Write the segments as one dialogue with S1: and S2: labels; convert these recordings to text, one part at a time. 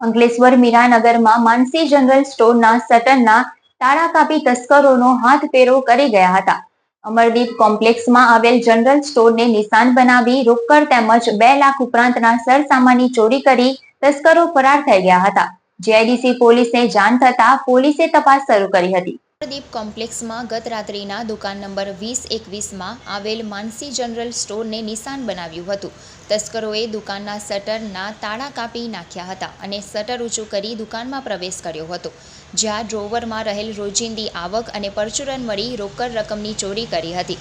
S1: અંકલેશ્વર મીરાનગરમાં માનસી general સ્ટોરના શટરના તાળા કાપી તસ્કરોનો હાથફેરો કરી ગયા હતા. અમરદીપ કોમ્પ્લેક્સમાં આવેલ જનરલ સ્ટોરને નિશાન બનાવી રોકડ તેમજ બે લાખ ઉપરાંતના સરસામાની ચોરી કરી તસ્કરો ફરાર થઈ ગયા હતા. જીઆઈડીસી પોલીસને જાણ થતા પોલીસે તપાસ શરૂ કરી હતી.
S2: પ્રદીપ કોમ્પ્લેક્સમાં ગત રાત્રિના દુકાન નંબર વીસ એકવીસમાં આવેલ માનસી જનરલ સ્ટોરને નિશાન બનાવ્યું હતું. તસ્કરોએ દુકાનના શટરના તાળા કાપી નાખ્યા હતા અને શટર ઊંચું કરી દુકાનમાં પ્રવેશ કર્યો હતો. જ્યાં ડ્રોવરમાં રહેલ રોજિંદી આવક અને પરચુરન મળી રોકડ રકમની ચોરી કરી હતી.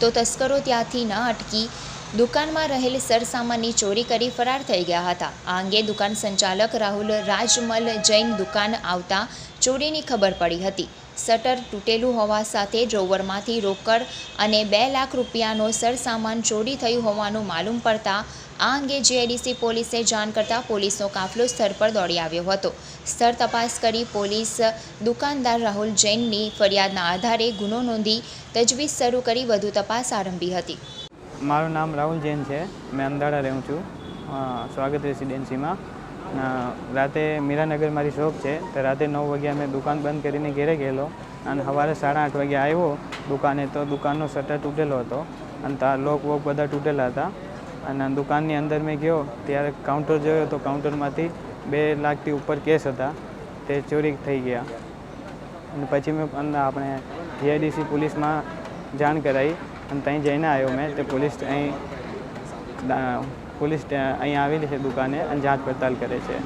S2: તો તસ્કરો ત્યાંથી ન અટકી દુકાનમાં રહેલ સરસામાનની ચોરી કરી ફરાર થઈ ગયા હતા. આ અંગે દુકાન સંચાલક રાહુલ રાજમલ જૈન દુકાન આવતા ચોરીની ખબર પડી હતી. શટર તૂટેલું હોવા સાથે ડ્રોવરમાંથી રોકડ અને બે લાખ રૂપિયાનો સરસામાન ચોરી થયું હોવાનું માલુમ પડતા આ અંગે જીઆઈડીસી પોલીસે જાણ કરતાં પોલીસનો કાફલો સ્થળ પર દોડી આવ્યો હતો. સ્થળ તપાસ કરી પોલીસ દુકાનદાર રાહુલ જૈનની ફરિયાદના આધારે ગુનો નોંધી તજવીજ શરૂ કરી વધુ તપાસ આરંભી હતી.
S3: મારું નામ રાહુલ જૈન છે. મેં અમદાવાદ રહું છું. સ્વાગત રેસિડેન્સીમાં. રાતે મીરાનગર મારી શોપ છે. તો રાતે નવ વાગ્યા મેં દુકાન બંધ કરીને ઘેરે ગયેલો. અને સવારે સાડા આઠ વાગ્યા આવ્યો દુકાને. તો દુકાનનો શટર તૂટેલો હતો. અને તાર લોક વોક બધા તૂટેલા હતા. અને દુકાનની અંદર મેં ગયો. ત્યારે કાઉન્ટર જોયો તો કાઉન્ટરમાંથી બે લાખથી ઉપર કેસ હતા. તે ચોરી થઈ ગયા. અને પછી મેં આપણે જીઆઈડીસી પોલીસમાં જાણ કરાવી અને ત્યાં જઈને આવ્યો મેં તે પોલીસ અહીં પોલીસ અહીં આવેલી છે દુકાને અને જાત પડતાલ કરે છે.